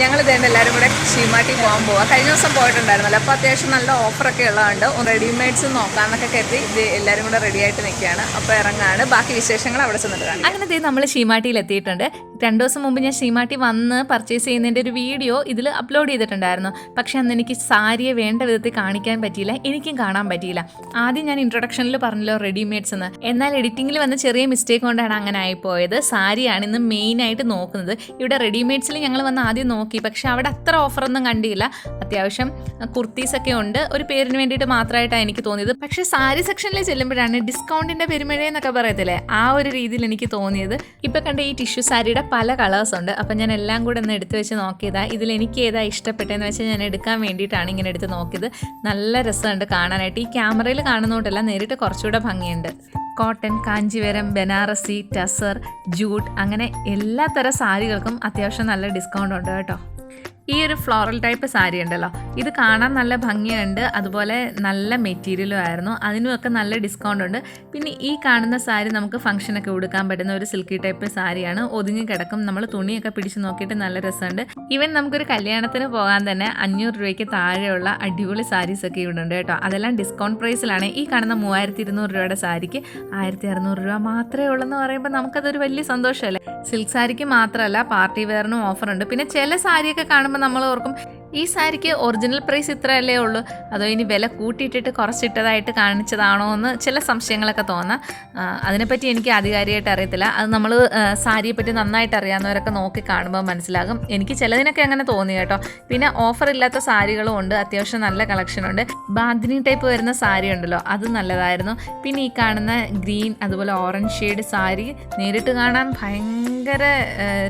ഞങ്ങൾ ഇതേണ്ട എല്ലാവരും കൂടെ ഷീമാട്ടി പോകാൻ പോവാം. കഴിഞ്ഞ ദിവസം പോയിട്ടുണ്ടായിരുന്നല്ലോ. അപ്പോൾ അത്യാവശ്യം നല്ല ഓഫറൊക്കെ ഉള്ളതുകൊണ്ട് റെഡിമെയ്ഡ്സ് നോക്കാമെന്നൊക്കെ കരുതി ഇത് എല്ലാവരും കൂടെ റെഡി ആയിട്ട് നിൽക്കുകയാണ് അപ്പോൾ ഇറങ്ങാണ്. ബാക്കി വിശേഷങ്ങൾ അവിടെ ചെന്നിട്ട് കാണാം അങ്ങനെ ദേ നമ്മൾ ഷീമാട്ടിയിൽ എത്തിയിട്ടുണ്ട്. രണ്ടു ദിവസം മുമ്പ് ഞാൻ ഷീമാട്ടി വന്ന് പർച്ചേസ് ചെയ്യുന്നതിന്റെ ഒരു വീഡിയോ ഇതിൽ അപ്ലോഡ് ചെയ്തിട്ടുണ്ടായിരുന്നു. പക്ഷെ അന്ന് എനിക്ക് സാരിയെ വേണ്ട വിധത്തിൽ കാണിക്കാൻ പറ്റിയില്ല. എനിക്കും കാണാൻ പറ്റിയില്ല. ആദ്യം ഞാൻ ഇൻട്രൊഡക്ഷനിൽ പറഞ്ഞല്ലോ റെഡിമെയ്ഡ്സ് എന്ന്. എന്നാൽ എഡിറ്റിംഗിൽ വന്ന ചെറിയ മിസ്റ്റേക്ക് കൊണ്ടാണ് അങ്ങനെ ആയിപ്പോയത്. സാരിയാണ് ഇന്ന് മെയിനായിട്ട് നോക്കുന്നത്. ഇവിടെ റെഡിമെയ്ഡ്സിൽ ഞങ്ങൾ വന്ന് ആദ്യം നോക്കി പക്ഷെ അവിടെ അത്ര ഓഫറൊന്നും കണ്ടില്ല. അത്യാവശ്യം കുർത്തീസൊക്കെ ഉണ്ട്. ഒരു പേരിന് വേണ്ടിയിട്ട് മാത്രമായിട്ടാണ് എനിക്ക് തോന്നിയത്. പക്ഷെ സാരി സെക്ഷനിൽ ചെല്ലുമ്പോഴാണ് ഡിസ്കൗണ്ടിന്റെ പെരുമഴയെന്നൊക്കെ പറയത്തില്ലേ? ആ ഒരു രീതിയിൽ എനിക്ക് തോന്നിയത്. ഇപ്പൊ കണ്ട ഈ ടിഷ്യൂ സാരിയുടെ പല കളേഴ്സ് ഉണ്ട്. അപ്പം ഞാൻ എല്ലാം കൂടെ ഒന്ന് എടുത്തു വെച്ച് നോക്കിയതാ. ഇതിൽ എനിക്ക് ഏതാ ഇഷ്ടപ്പെട്ടതെന്ന് വെച്ചാൽ ഞാൻ എടുക്കാൻ വേണ്ടിയിട്ടാണ് ഇങ്ങനെ എടുത്ത് നോക്കിയത്. നല്ല രസമുണ്ട് കാണാനായിട്ട്. ഈ ക്യാമറയിൽ കാണുന്നതുകൊണ്ടല്ല നേരിട്ട് കുറച്ചുകൂടെ ഭംഗിയുണ്ട്. കോട്ടൺ കാഞ്ചിവരം ബനാറസി ടസർ ജൂട്ട് അങ്ങനെ എല്ലാ തരം സാരികൾക്കും അത്യാവശ്യം നല്ല ഡിസ്കൗണ്ട് ഉണ്ട് കേട്ടോ. ഈ ഒരു ഫ്ലോറൽ ടൈപ്പ് സാരി ഉണ്ടല്ലോ. ഇത് കാണാൻ നല്ല ഭംഗിയുണ്ട്. അതുപോലെ നല്ല മെറ്റീരിയലും ആയിരുന്നു. അതിനുമൊക്കെ നല്ല ഡിസ്കൗണ്ട് ഉണ്ട്. പിന്നെ ഈ കാണുന്ന സാരി നമുക്ക് ഫംഗ്ഷനൊക്കെ ഉടുക്കാൻ പറ്റുന്ന ഒരു സിൽക്കി ടൈപ്പ് സാരിയാണ് ഒതുങ്ങി കിടക്കും. നമ്മൾ തുണിയൊക്കെ പിടിച്ച് നോക്കിയിട്ട് നല്ല രസമുണ്ട്. ഈവൻ നമുക്കൊരു കല്യാണത്തിന് പോകാൻ തന്നെ അഞ്ഞൂറ് രൂപയ്ക്ക് താഴെയുള്ള അടിപൊളി സാരീസ് ഒക്കെ ഇവിടെ ഉണ്ട് കേട്ടോ. അതെല്ലാം ഡിസ്കൗണ്ട് പ്രൈസിലാണ് ഈ കാണുന്ന മൂവായിരത്തി ഇരുന്നൂറ് രൂപയുടെ സാരിക്ക് ആയിരത്തി അറുന്നൂറ് രൂപ മാത്രമേ ഉള്ളൂ എന്ന് പറയുമ്പോൾ നമുക്കതൊരു വലിയ സന്തോഷമല്ലേ? സിൽക്ക് സാരിക്ക് മാത്രമല്ല പാർട്ടി വെയറിനും ഓഫർ ഉണ്ട്. പിന്നെ ചില സാരിയൊക്കെ കാണുമ്പോൾ നമ്മൾ ഓർക്കും. ഈ സാരിക്ക് ഒറിജിനൽ പ്രൈസ് ഇത്രയല്ലേ ഉള്ളൂ? അതോ ഇനി വില കൂട്ടിയിട്ടിട്ട് കുറച്ചിട്ടതായിട്ട് കാണിച്ചതാണോ എന്ന് ചില സംശയങ്ങളൊക്കെ തോന്നാം. അതിനെപ്പറ്റി എനിക്ക് ആധികാരികമായിട്ട് അറിയത്തില്ല. അത് നമ്മൾ സാരിയെപ്പറ്റി നന്നായിട്ട് അറിയാവുന്നവരൊക്കെ നോക്കി കാണുമ്പോൾ മനസ്സിലാകും. എനിക്ക് ചിലതിനൊക്കെ അങ്ങനെ തോന്നി കേട്ടോ. പിന്നെ ഓഫർ ഇല്ലാത്ത സാരികളും ഉണ്ട്. അത്യാവശ്യം നല്ല കളക്ഷനുണ്ട് ബാന്തിനി ടൈപ്പ് വരുന്ന സാരി ഉണ്ടല്ലോ അത് നല്ലതായിരുന്നു. പിന്നെ ഈ കാണുന്ന ഗ്രീൻ അതുപോലെ ഓറഞ്ച് ഷെയ്ഡ് സാരി നേരിട്ട് കാണാൻ ഭയങ്കര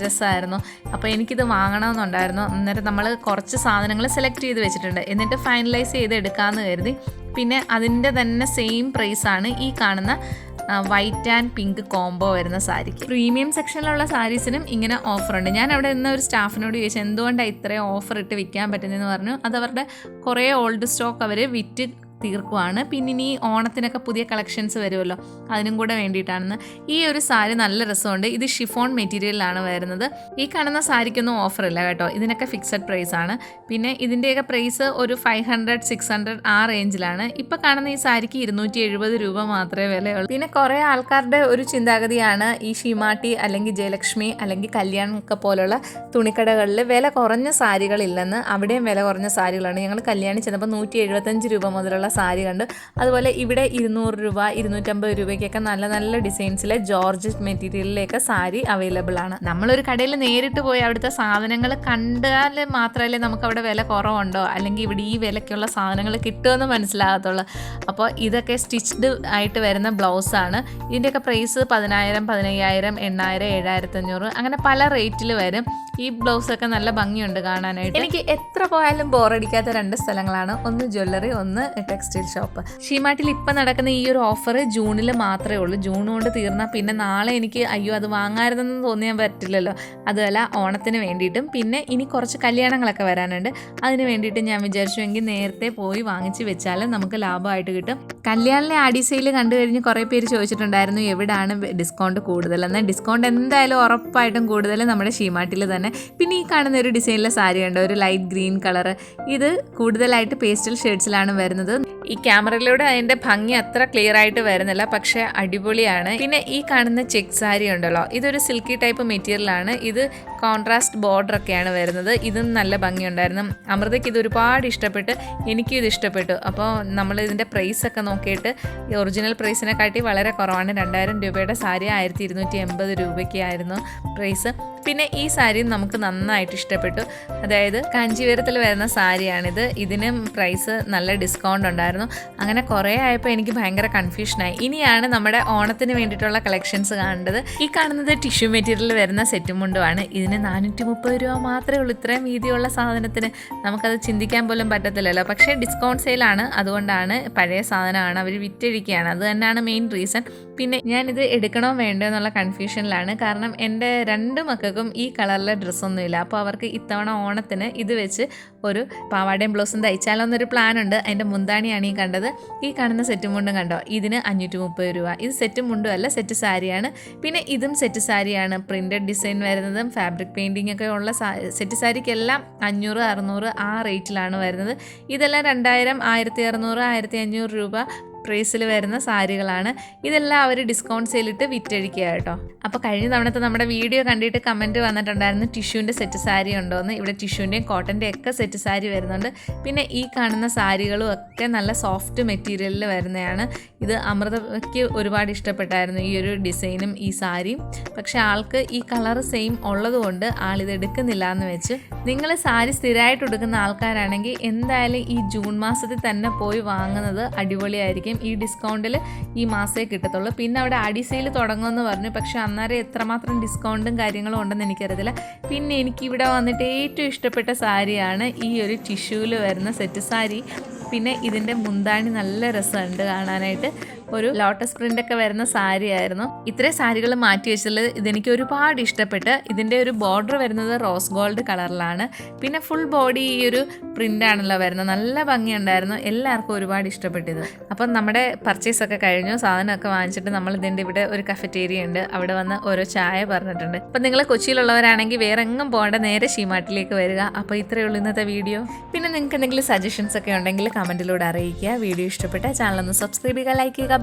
രസമായിരുന്നു അപ്പോൾ എനിക്കിത് വാങ്ങണമെന്നുണ്ടായിരുന്നു. അന്നേരം നമ്മൾ കുറച്ച് സാധനങ്ങൾ സെലക്ട് ചെയ്ത് വെച്ചിട്ടുണ്ട്. എന്നിട്ട് ഫൈനലൈസ് ചെയ്ത് എടുക്കാമെന്ന് കരുതി. പിന്നെ അതിന്റെ തന്നെ സെയിം പ്രൈസാണ് ഈ കാണുന്ന വൈറ്റ് ആൻഡ് പിങ്ക് കോംബോ വരുന്ന സാരിക്ക് പ്രീമിയം സെക്ഷനിലുള്ള സാരീസിനും ഇങ്ങനെ ഓഫറുണ്ട് ഞാൻ അവിടെ നിന്ന് ഒരു സ്റ്റാഫിനോട് ചോദിച്ചു എന്തുകൊണ്ടാണ് ഇത്രയും ഓഫർ ഇട്ട് വിൽക്കാൻ പറ്റുന്നതെന്ന് പറഞ്ഞു? അത് അവരുടെ കുറേ ഓൾഡ് സ്റ്റോക്ക് അവർ വിറ്റ് തീർക്കുവാണ്. പിന്നെ ഇനി ഓണത്തിനൊക്കെ പുതിയ കളക്ഷൻസ് വരുമല്ലോ. അതിനും കൂടെ വേണ്ടിയിട്ടാണെന്ന്. ഈ ഒരു സാരി നല്ല രസമുണ്ട്. ഇത് ഷിഫോൺ മെറ്റീരിയലാണ് വരുന്നത്. ഈ കാണുന്ന സാരിക്കൊന്നും ഓഫറില്ല കേട്ടോ. ഇതിനൊക്കെ ഫിക്സഡ് പ്രൈസ് ആണ്. പിന്നെ ഇതിന്റെയൊക്കെ പ്രൈസ് ഒരു ഫൈവ് ഹൺഡ്രഡ് സിക്സ് ഹൺഡ്രഡ് ആ റേഞ്ചിലാണ് ഇപ്പം കാണുന്ന ഈ സാരിക്ക് ഇരുന്നൂറ്റി എഴുപത് രൂപ മാത്രമേ വിലയുള്ളൂ. പിന്നെ കുറേ ആൾക്കാരുടെ ഒരു ചിന്താഗതിയാണ് ഈ ഷിമാട്ടി അല്ലെങ്കിൽ ജയലക്ഷ്മി അല്ലെങ്കിൽ കല്യാൺ ഒക്കെ പോലുള്ള തുണിക്കടകളിൽ വില കുറഞ്ഞ സാരികളില്ലെന്ന്. അവിടെയും വില കുറഞ്ഞ സാരികളാണ്. ഞങ്ങൾ കല്യാണി ചെന്നപ്പോൾ നൂറ്റി എഴുപത്തഞ്ച് രൂപ മുതലുള്ള സാരി കണ്ട്. അതുപോലെ ഇവിടെ ഇരുന്നൂറ് രൂപ ഇരുന്നൂറ്റമ്പത് രൂപയ്ക്കൊക്കെ നല്ല നല്ല ഡിസൈൻസിലെ ജോർജ് മെറ്റീരിയലിലേക്ക് സാരി അവൈലബിൾ ആണ്. നമ്മളൊരു കടയിൽ നേരിട്ട് പോയി അവിടുത്തെ സാധനങ്ങൾ കണ്ടാൽ മാത്രമല്ലേ നമുക്ക് അവിടെ വില കുറവുണ്ടോ? അല്ലെങ്കിൽ ഇവിടെ ഈ വിലയ്ക്കുള്ള സാധനങ്ങൾ കിട്ടുമെന്ന് മനസ്സിലാകത്തുള്ളൂ. അപ്പോൾ ഇതൊക്കെ സ്റ്റിച്ച്ഡ് ആയിട്ട് വരുന്ന ബ്ലൗസാണ് ഇതിന്റെയൊക്കെ പ്രൈസ് പതിനായിരം പതിനയ്യായിരം എണ്ണായിരം ഏഴായിരത്തി അഞ്ഞൂറ് അങ്ങനെ പല റേറ്റിൽ വരും. ഈ ബ്ലൗസൊക്കെ നല്ല ഭംഗിയുണ്ട് കാണാനായിട്ട്. എനിക്ക് എത്ര പോയാലും ബോറടിക്കാത്ത രണ്ട് സ്ഥലങ്ങളാണ്. ഒന്ന് ജ്വല്ലറി ഒന്ന് ടെക്സ്റ്റൈൽ ഷോപ്പ് ഷീമാട്ടിൽ ഇപ്പം നടക്കുന്ന ഈ ഒരു ഓഫർ ജൂണിൽ മാത്രമേ ഉള്ളൂ. ജൂൺ കൊണ്ട് തീർന്നാൽ പിന്നെ നാളെ എനിക്ക് അയ്യോ അത് വാങ്ങാരുതെന്ന് തോന്നിയാൻ പറ്റില്ലല്ലോ. അതുമല്ല ഓണത്തിന് വേണ്ടിയിട്ടും. പിന്നെ ഇനി കുറച്ച് കല്യാണങ്ങളൊക്കെ വരാനുണ്ട്. അതിന് വേണ്ടിയിട്ട് ഞാൻ വിചാരിച്ചുവെങ്കിൽ നേരത്തെ പോയി വാങ്ങിച്ച് വെച്ചാൽ നമുക്ക് ലാഭമായിട്ട് കിട്ടും. കല്യാണിലെ ആഡി സെയിൽ കണ്ടു കഴിഞ്ഞ് കുറേ പേര് ചോദിച്ചിട്ടുണ്ടായിരുന്നു എവിടാണ് ഡിസ്കൗണ്ട് കൂടുതലെന്ന് ഡിസ്കൗണ്ട് എന്തായാലും ഉറപ്പായിട്ടും കൂടുതൽ നമ്മുടെ ഷീമാട്ടിൽ തന്നെ. പിന്നെ ഈ കാണുന്ന ഒരു ഡിസൈനിലെ സാരി ഉണ്ട് ഒരു ലൈറ്റ് ഗ്രീൻ കളർ ഇത് കൂടുതലായിട്ട് പേസ്റ്റൽ ഷെയ്ഡ്സിലാണ് വരുന്നത്. ഈ ക്യാമറയിലൂടെ അതിന്റെ ഭംഗി അത്ര ക്ലിയർ ആയിട്ട് വരുന്നില്ല പക്ഷേ അടിപൊളിയാണ്. പിന്നെ ഈ കാണുന്ന ചെക്ക് സാരി ഉണ്ടല്ലോ ഇതൊരു സിൽക്കി ടൈപ്പ് മെറ്റീരിയലാണ് ഇത് കോൺട്രാസ്റ്റ് ബോർഡർ ഒക്കെയാണ് വരുന്നത്. ഇതും നല്ല ഭംഗിയുണ്ടായിരുന്നു. അമൃതയ്ക്ക് ഇത് ഒരുപാട് ഇഷ്ടപ്പെട്ട് എനിക്കും ഇത് ഇഷ്ടപ്പെട്ടു. അപ്പോൾ നമ്മൾ ഇതിന്റെ പ്രൈസ് ഒക്കെ നോക്കിയിട്ട് ഈ ഒറിജിനൽ പ്രൈസിനെ കാട്ടി വളരെ കുറവാണ്. രണ്ടായിരം രൂപയുടെ സാരി ആയിരത്തി ഇരുന്നൂറ്റി എൺപത് രൂപയ്ക്കായിരുന്നു പ്രൈസ് പിന്നെ ഈ സാരിയും നമുക്ക് നന്നായിട്ട് ഇഷ്ടപ്പെട്ടു. അതായത് കാഞ്ചീപുരത്തിൽ വരുന്ന സാരിയാണിത്. ഇതിനും പ്രൈസ് നല്ല ഡിസ്കൗണ്ട് ഉണ്ടായിരുന്നു. അങ്ങനെ കുറേ ആയപ്പോൾ എനിക്ക് ഭയങ്കര കൺഫ്യൂഷനായി ഇനിയാണ് നമ്മുടെ ഓണത്തിന് വേണ്ടിയിട്ടുള്ള കളക്ഷൻസ് കാണേണ്ടത്. ഈ കാണുന്നത് ടിഷ്യൂ മെറ്റീരിയൽ വരുന്ന സെറ്റും മുണ്ടുമാണ് ഇതിന് നാനൂറ്റി മുപ്പത് രൂപ മാത്രമേ ഉള്ളൂ. ഇത്രയും വീതിയുള്ള സാധനത്തിന് നമുക്കത് ചിന്തിക്കാൻ പോലും പറ്റത്തില്ലല്ലോ. പക്ഷേ ഡിസ്കൗണ്ട് സെയിലാണ് അതുകൊണ്ടാണ് പഴയ സാധനം സാധനമാണ് അവർ വിറ്റഴിക്കുകയാണ്. അത് തന്നെയാണ് മെയിൻ റീസൺ പിന്നെ ഞാനിത് എടുക്കണോ വേണ്ടോ എന്നുള്ള കൺഫ്യൂഷനിലാണ് കാരണം എന്റെ രണ്ട് മക്കൾക്കും ഈ കളറിലെ ഡ്രസ്സൊന്നുമില്ല അപ്പോൾ അവർക്ക് ഇത്തവണ ഓണത്തിന് ഇത് വെച്ച് ഒരു പാവാടയും ബ്ലൗസും തയ്ച്ചാലോ എന്നൊരു പ്ലാൻ ഉണ്ട് അതിന്റെ മുന്താണിയാണ് ഈ കണ്ടത്. ഈ കാണുന്ന സെറ്റും മുണ്ടും കണ്ടോ? ഇതിന് അഞ്ഞൂറ്റി മുപ്പത് രൂപ. ഇത് സെറ്റ് മുണ്ടും അല്ല സെറ്റ് സാരിയാണ്. പിന്നെ ഇതും സെറ്റ് സാരിയാണ്. പ്രിന്റഡ് ഡിസൈൻ വരുന്നതും ഫാബ്രിക് പെയിന്റിംഗ് ഒക്കെ ഉള്ള സെറ്റ് സാരിക്കെല്ലാം അഞ്ഞൂറ് അറുന്നൂറ് ആ റേറ്റിലാണ് വരുന്നത്. ഇതെല്ലാം രണ്ടായിരം ആയിരത്തി അറുന്നൂറ് ആയിരത്തി അഞ്ഞൂറ് രൂപ പ്രൈസിൽ വരുന്ന സാരികളാണ്. ഇതെല്ലാം അവർ ഡിസ്കൗണ്ട് സെയിലിട്ട് വിറ്റഴിക്കുക കേട്ടോ. അപ്പോൾ കഴിഞ്ഞ തവണത്തെ നമ്മുടെ വീഡിയോ കണ്ടിട്ട് കമന്റ് വന്നിട്ടുണ്ടായിരുന്നു ടിഷ്യൂന്റെ സെറ്റ് സാരി ഉണ്ടോയെന്ന് ഇവിടെ ടിഷ്യൂന്റെയും കോട്ടന്റെയും ഒക്കെ സെറ്റ് സാരി വരുന്നുണ്ട്. പിന്നെ ഈ കാണുന്ന സാരികളും ഒക്കെ നല്ല സോഫ്റ്റ് മെറ്റീരിയലിൽ വരുന്നതാണ്. ഇത് അമൃതയ്ക്ക് ഒരുപാട് ഇഷ്ടപ്പെട്ടായിരുന്നു ഈ ഒരു ഡിസൈനും ഈ സാരിയും. പക്ഷേ ആൾക്ക് ഈ കളർ സെയിം ഉള്ളതുകൊണ്ട് ആളിത് എടുക്കുന്നില്ല എന്ന് വെച്ച് നിങ്ങൾ സാരി സ്ഥിരമായിട്ട് എടുക്കുന്ന ആൾക്കാരാണെങ്കിൽ എന്തായാലും ഈ ജൂൺ മാസത്തിൽ തന്നെ പോയി വാങ്ങുന്നത് അടിപൊളിയായിരിക്കും. ഈ ഡിസ്കൗണ്ടിൽ ഈ മാസേ കിട്ടത്തുള്ളൂ. പിന്നെ അവിടെ അടിസെയിൽ തുടങ്ങുമെന്ന് പറഞ്ഞു. പക്ഷേ അന്നേരം എത്രമാത്രം ഡിസ്കൗണ്ടും കാര്യങ്ങളും ഉണ്ടെന്ന് എനിക്കറിയത്തില്ല. പിന്നെ എനിക്ക് ഇവിടെ വന്നിട്ട് ഏറ്റവും ഇഷ്ടപ്പെട്ട സാരിയാണ് ഈ ഒരു ടിഷ്യൂവിൽ വരുന്ന സെറ്റ് സാരി. പിന്നെ ഇതിന്റെ മുന്താണി നല്ല രസമുണ്ട് കാണാനായിട്ട്. ഒരു ലോട്ടസ് പ്രിന്റ് ഒക്കെ വരുന്ന സാരി ആയിരുന്നു ഇത്രയും സാരികൾ മാറ്റി വെച്ചതിൽ ഇതെനിക്ക് ഒരുപാട് ഇഷ്ടപ്പെട്ട് ഇതിന്റെ ഒരു ബോർഡർ വരുന്നത് റോസ് ഗോൾഡ് കളറിലാണ്. പിന്നെ ഫുൾ ബോഡി ഈ ഒരു പ്രിന്റ് ആണല്ലോ വരുന്നത്. നല്ല ഭംഗിയുണ്ടായിരുന്നു. എല്ലാവർക്കും ഒരുപാട് ഇഷ്ടപ്പെട്ടിത്. അപ്പം നമ്മുടെ പർച്ചേസ് ഒക്കെ കഴിഞ്ഞു. സാധനമൊക്കെ വാങ്ങിച്ചിട്ട് നമ്മൾ ഇതിന്റെ ഇവിടെ ഒരു കഫറ്റേരിയ ഉണ്ട്. അവിടെ വന്ന് ഓരോ ചായ പറഞ്ഞിട്ടുണ്ട്. അപ്പം നിങ്ങൾ കൊച്ചിയിലുള്ളവരാണെങ്കിൽ വേറെ എങ്ങും പോകേണ്ട. നേരെ ഷീമാട്ടിലേക്ക് വരിക. അപ്പോൾ ഇത്രയേ ഉള്ളൂ ഇന്നത്തെ വീഡിയോ. പിന്നെ നിങ്ങൾക്ക് എന്തെങ്കിലും സജഷൻസ് ഒക്കെ ഉണ്ടെങ്കിൽ കമന്റിലൂടെ അറിയിക്കുക. വീഡിയോ ഇഷ്ടപ്പെട്ട ഒന്ന് സബ്സ്ക്രൈബ് ചെയ്യുക ലൈക്ക് ചെയ്യുക